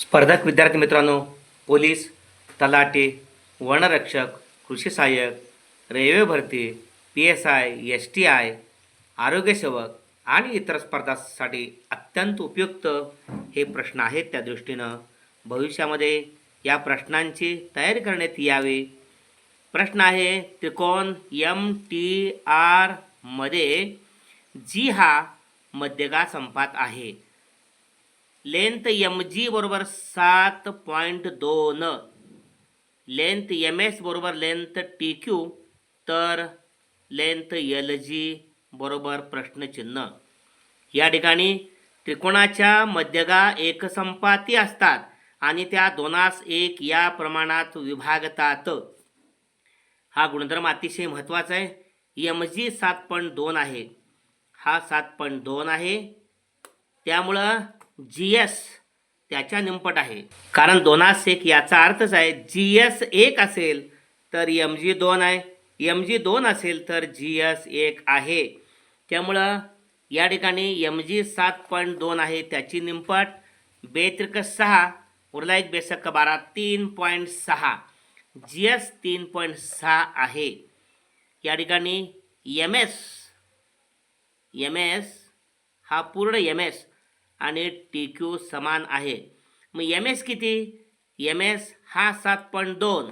स्पर्धक विद्यार्थी मित्रांनो पोलीस तलाठी वनरक्षक कृषी सहाय्यक रेल्वे भरती P S I S T I आरोग्यसेवक आणि इतर स्पर्धासाठी अत्यंत उपयुक्त हे प्रश्न आहेत त्या दृष्टीनं. भविष्यामध्ये या प्रश्नांची तयारी करण्यात यावी. प्रश्न आहे त्रिकोण एम टी आरमध्ये जी हा मध्यगा संपात आहे. लेंथ एम जी बरोबर सात पॉईंट दोन. लेंथ एम एस बरोबर लेंथ टी क्यू तर लेंथ एल जी बरोबर प्रश्नचिन्ह. या ठिकाणी त्रिकोणाच्या मध्यगा एकसंपाती असतात आणि त्या दोनास एक या प्रमाणात विभागतात. हा गुणधर्म अतिशय महत्त्वाचा आहे. एम जी सात पॉईंट दोन आहे. हा सात पॉईंट दोन आहे. त्यामुळं जी एस त्याच्या निमपट आहे. कारण दोनास एक याचा अर्थच आहे जी एस एक असेल तर एम जी दोन आहे. एम जी दोन असेल तर जी एस एक आहे. त्यामुळं या ठिकाणी एम जी सात पॉईंट दोन आहे त्याची निमपट. बेत्रिक सहा उरला एक बेसक बारा तीन पॉईंट सहा. जी एस तीन पॉईंट सहा आहे. या ठिकाणी एम एस एम एस हा पूर्ण एम एस. आणि टी क्यू समान आहे. मग एम एस किती? एम एस हा सात पॉईंट दोन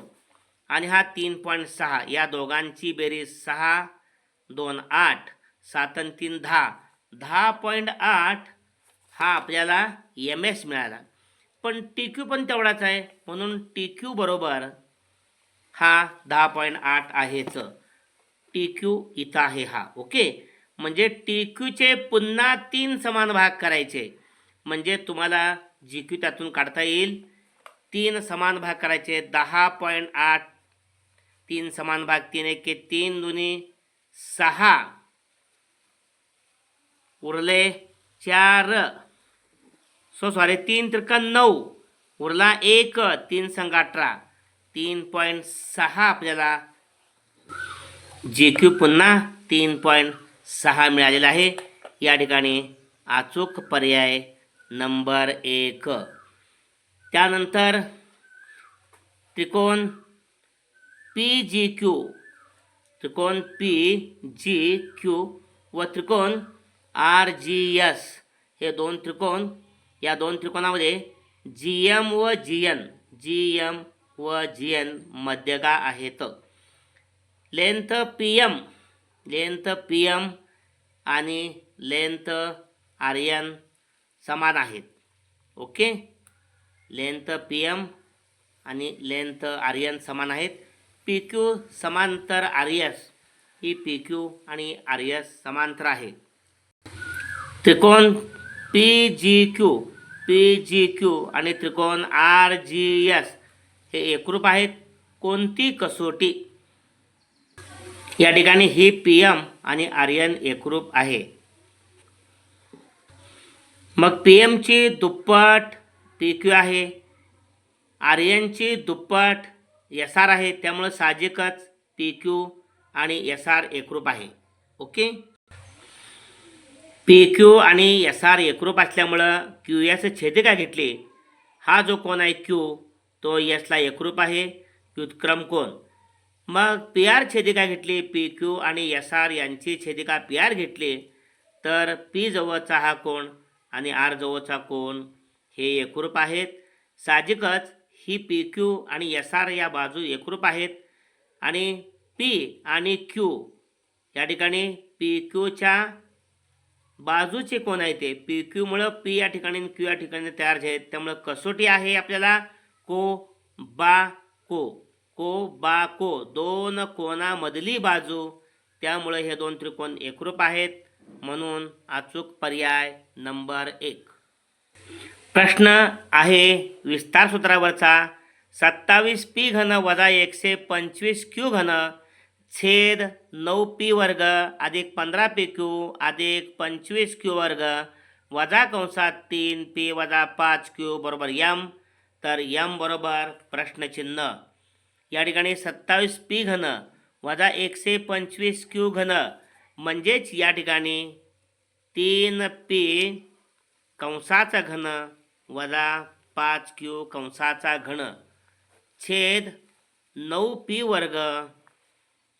आणि हा तीन पॉईंट सहा. या दोघांची बेरीज सहा दोन आठ सात आणि तीन दहा. दहा पॉईंट आठ हा आपल्याला एम एस मिळाला. पण टी क्यू पण तेवढाच आहे. म्हणून टी क्यू बरोबर हा दहा पॉईंट आठ आहेच. टी क्यू इथं आहे हा. ओके? म्हणजे टी क्यूचे पुन्हा तीन समान भाग करायचे. म्हणजे तुम्हाला जी क्यू त्यातून काढता येईल. तीन समान भाग करायचे दहा पॉईंट आठ. तीन समान भाग तीन एक तीन दोन्ही सहा. उरले चार. सो सॉरी तीन त्रिक नऊ. उरला एक तीन संघ अठरा. तीन पॉईंट सहा आपल्याला जी क्यू पुन्हा तीन पॉईंट सहा मिळालेला आहे. या ठिकाणी अचूक पर्याय नंबर एक. त्यानंतर त्रिकोण पी जी क्यू त्रिकोण पी जी क्यू व त्रिकोण आर जी एस हे दोन त्रिकोण या दोन त्रिकोणामध्ये जी एम व जी एन जी एम व जी एन मध्यगा आहेत. Length P M length P M आणि लेंथ आर एन समान आहेत. ओके? लेंथ पी एम आणि लेंथ आर एन समान आहेत. पी क्यू समांतर आर एस ही पी क्यू आणि आर एस समांतर आहे. त्रिकोण P G Q P G Q आणि त्रिकोण आर जी एस हे एकरूप आहेत. कोणती कसोटी? या ठिकाणी ही पी एम आणि आर्यन एकरूप आहे. मग पी एमची दुप्पट पी क्यू आहे. आर्यनची दुप्पट एस आर आहे त्यामुळं साहजिकच पी क्यू आणि एस आर एकरूप आहे. ओके? पी क्यू आणि एस आर एकरूप असल्यामुळं क्यू एस छेदिका घेतली. हा जो कोण आहे क्यू तो एसला एकरूप आहे. व्युत्क्रम कोण मग पी आर छेदिका घेतली पी क्यू आणि एस आर यांची छेदिका पी आर घेतली. तर पी जवळचा हा कोण आणि आर जवळचा कोण हे एकरूप आहेत. साहजिकच ही पी क्यू आणि एस आर या बाजू एकरूप आहेत. आणि पी आणि क्यू या ठिकाणी पी क्यूच्या बाजूचे कोण आहे ते? पी क्यूमुळं पी या ठिकाणी क्यू या ठिकाणी तयार झाले आहेत त्यामुळं कसोटी आहे आपल्याला को बा को. को बा को दोन कोणामधली बाजू. त्यामुळे हे दोन त्रिकोण एकरूप आहेत. म्हणून अचूक पर्याय नंबर एक. प्रश्न आहे विस्तार सूत्रावरचा. सत्तावीस पी घन वजा एकशे पंचवीस क्यू घन छेद नऊ पी वर्ग अधिक पंधरा पी क्यू अधिक पंचवीस क्यू वर्ग वजा कंसात तीन पी वजा पाच क्यू बरोबर यम. तर यम बरोबर प्रश्नचिन्ह. या ठिकाणी सत्तावीस पी घन वजा एकशे पंचवीस क्यू घन. म्हणजेच या ठिकाणी तीन पी कंसाचा घन वजा पाच क्यू कंसाचा घन छेद नऊ पी वर्ग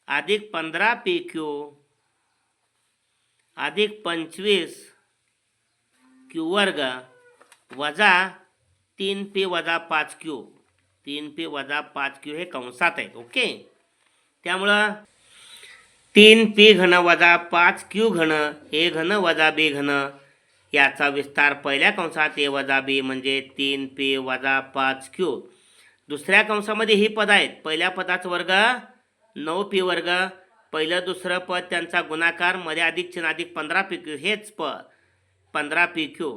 अधिक पंधरा पी क्यू अधिक पंचवीस क्यू वर्ग वजा तीन पी वजा पाच क्यू तीन पी वजा पाच क्यू हे कंसात आहेत ओके? त्यामुळं तीन पी घन वजा पाच क्यू घन ए घन वजा बी घन याचा विस्तार पहिल्या कंसात ए वजा बी म्हणजे तीन पी वजा पाच क्यू. दुसऱ्या कंसामध्ये ही पद आहेत पहिल्या पदाचा वर्ग नऊ पी वर्ग पहिलं दुसरं पद त्यांचा गुणाकारमध्ये अधिक चिन्ह अधिक पंधरा पी क्यू हेच प पंधरा पी क्यू.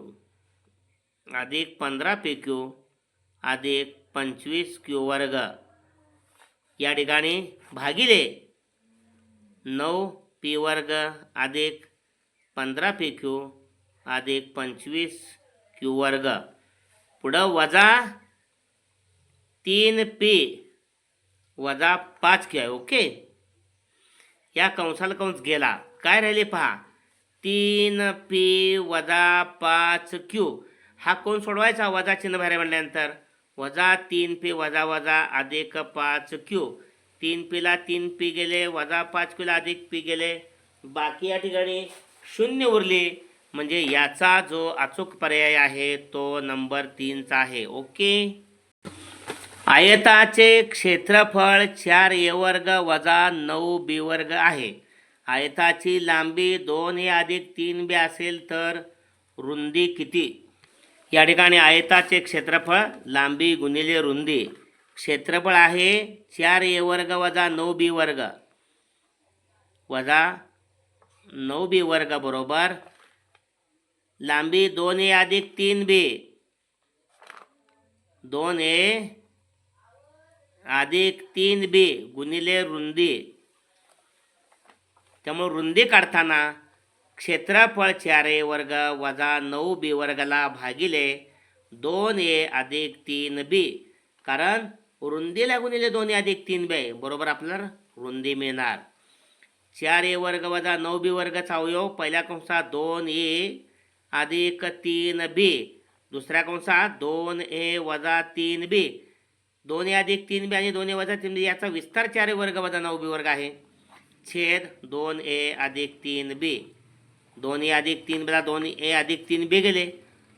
अधिक पंधरा पी क्यू अधिक पंचवीस क्यू वर्ग. या ठिकाणी भागिले नऊ पी वर्ग अधिक पंधरा पी क्यू अधिक पंचवीस क्यू वर्ग. पुढं वजा तीन पी वजा पाच क्यू आहे ओके? या कंसाला कंस गेला. काय राहिले पहा? तीन पी वजा पाच क्यू. हा कोण सोडवायचा? वजा चिन्ह बाहेर म्हटल्यानंतर वजा तीन पी वजा वजा अधिक पाच क्यू. तीन पीला तीन पी गेले वजा पाच क्यूला अधिक पी गेले. बाकी या ठिकाणी शून्य उरली. म्हणजे याचा जो अचूक पर्याय आहे तो नंबर तीनचा आहे. ओके? आयताचे क्षेत्रफळ चार ए वर्ग वजा नऊ बी वर्ग आहे. आयताची लांबी दोन ए अधिक तीन बी असेल तर रुंदी किती? या ठिकाणी आयताचे क्षेत्रफळ लांबी गुणिले रुंदी. क्षेत्रफळ आहे चार ए वर्ग वजा नऊ बी वर्ग. वजा नऊ बी वर्ग बरोबर. लांबी दोन ए अधिक तीन बी. दोन ए अधिक तीन बी गुणिले रुंदी. त्यामुळे रुंदी काढताना क्षेत्रफळ चार ए वर्ग वजा नऊ बी वर्गाला भागिले दोन ए अधिक तीन बी. कारण रुंदीला गुणिले दोन ए अधिक तीन बी आहे. बरोबर आपल्याला रुंदी मिळणार. चार ए वर्ग वजा नऊ बी वर्गाचा अवयव पहिल्या कंसात दोन ए अधिक तीन बी. दुसऱ्या कंसात दोन ए वजा तीन बी. दोन ए अधिक तीन बी आणि दोन ए वजा तीन बी याचा विस्तार चार ए वर्ग वजा नऊ बी वर्ग आहे. छेद दोन ए अधिक तीन बी. दोन ए अधिक तीन बीला दोन ए अधिक तीन बी गेले.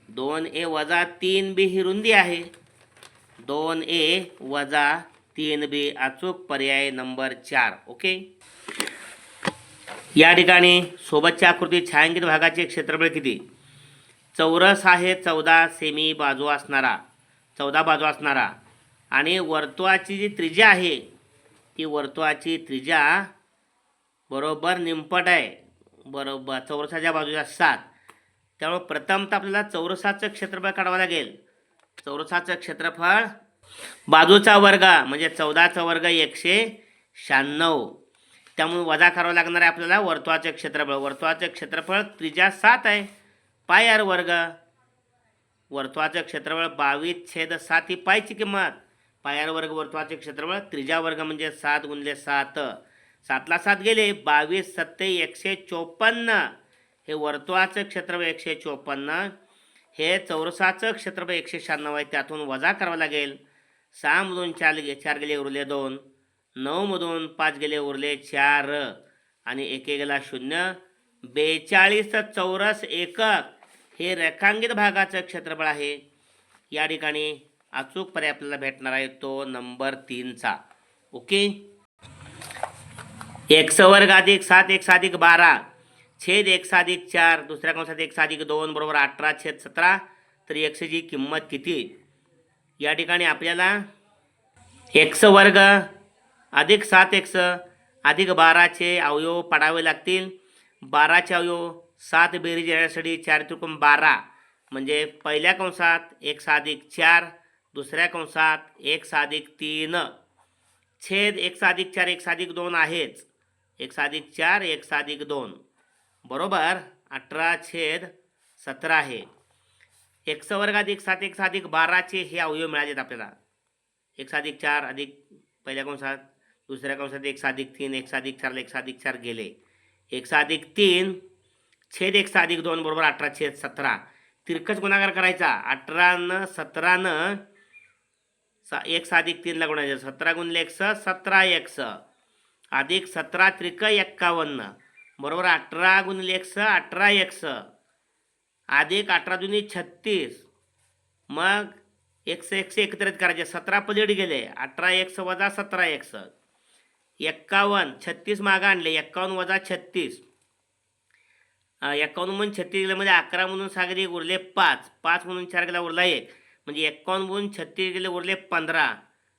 दोन ए वजा तीन बी ही रुंदी आहे. दोन ए वजा तीन बी अचूक पर्याय नंबर चार ओके? या ठिकाणी सोबतच्या आकृतीत छायांकित भागाचे क्षेत्रफळ किती? चौरस आहे चौदा सेमी बाजू असणारा चौदा बाजू असणारा. आणि वर्तुळाची जी त्रिज्या आहे ती वर्तुळाची त्रिज्या बरोबर निंपट आहे. बरोबर. चौरसाच्या बाजूच्या सात. त्यामुळे प्रथमतः आपल्याला चौरसाचं क्षेत्रफळ काढावं लागेल. चौरसाचं क्षेत्रफळ बाजूचा वर्ग म्हणजे चौदाचा वर्ग एकशे शहाण्णव. त्यामुळे वजा करावं लागणार आहे आपल्याला वर्तुळाचं क्षेत्रफळ. वर्तुळाचं क्षेत्रफळ त्रिज्या सात आहे. पायर वर्ग. वर्तुळाचं क्षेत्रफळ बावीस छेद सात ही पायची किंमत. पायर वर्ग वर्तुळाचे क्षेत्रफळ त्रिजा वर्ग म्हणजे सात गुणले सात. सातला सात गेले बावीस सत्ते एकशे चोपन्न. हे वर्तुळाचं क्षेत्रफळ एकशे चोपन्न. हे चौरसाचं क्षेत्रफळ एकशे शहाण्णव आहे. त्यातून वजा करावं लागेल. सहामधून चार गे चार गेले उरले दोन. नऊमधून पाच गेले उरले चार. आणि एके गेला शून्य. बेचाळीस चौरस एकक हे रेखांकित भागाचं क्षेत्रफळ आहे. या ठिकाणी अचूक पर्याय आपल्याला भेटणार आहे तो नंबर तीनचा. ओके? एक्स वर्ग अधिक सात एक साधिक बारा. छेद एक साधिक चार दुसऱ्या कंसात एक साधिक दोन बरोबर अठरा छेद सतरा. तर एक्सची किंमत किती? या ठिकाणी आपल्याला एक्स वर्ग अधिक सात एक्स अधिक बाराचे अवयव पाडावे लागतील. बाराचे अवयव सात बेरीज येण्यासाठी चार त्रिकोण बारा. म्हणजे पहिल्या कंसात एक साधिक चार दुसऱ्या कंसात एक साधिक तीन. छेद एक साधिक चार एक साधिक दोन आहेच. एक साधिक चार एक साधिक दोन बरोबर अठरा छेद सतरा आहे एक्स वर्ग अधिक सात एक साधिक बाराचे हे अवयव मिळालेत आपल्याला एक साधिक चार अधिक पहिल्या कंसात दुसऱ्या कंसात एक साधिक तीन एक साधिक चार एक साधिक चार गेले एक साधिक तीन छेद एक साधिक दोन बरोबर अठरा छेद सतरा तिरकच गुणाकार करायचा अठरानं सतरानं सा एक साधिक तीनला गुणायचं सतरा गुणले एकस सतरा एकस अधिक सतरा त्रिक एक्कावन्न. बरोबर अठरा गुणिले एकस अठरा एकस. अधिक अठरा दुनी छत्तीस. मग एकशे एकशे एकत्रित करायचे सतरा पलीड गेले. अठरा एकस वजा सतरा एकस. एक्कावन्न छत्तीस मागं आणले. एक्कावन्न वजा छत्तीस. एक्कावन्न म्हणून छत्तीस गेल्यामध्ये म्हणजे अकरा म्हणून सागरी उरले पाच. पाच म्हणून चार गेला उरला एक. म्हणजे एक्कावन्न म्हणून छत्तीस गेले उरले पंधरा.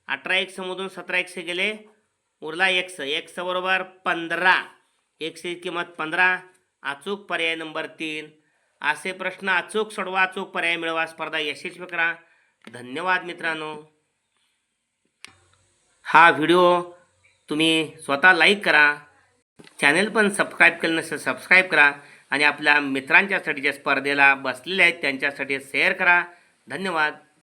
अठरा एकसमधून सतरा एकशे गेले उरला एक्स एक्स बरोबर पंधरा. एक्सची किंमत पंधरा. अचूक पर्याय नंबर तीन. असे प्रश्न अचूक सोडवा अचूक पर्याय मिळवा. स्पर्धा यशस्वी करा. धन्यवाद मित्रांनो. हा व्हिडिओ तुम्ही स्वतः लाईक करा. चॅनल पण सबस्क्राईब केलं नसेल सबस्क्राईब करा. आणि आपल्या मित्रांच्यासाठी ज्या स्पर्धेला बसलेले आहेत त्यांच्यासाठी शेअर करा. धन्यवाद.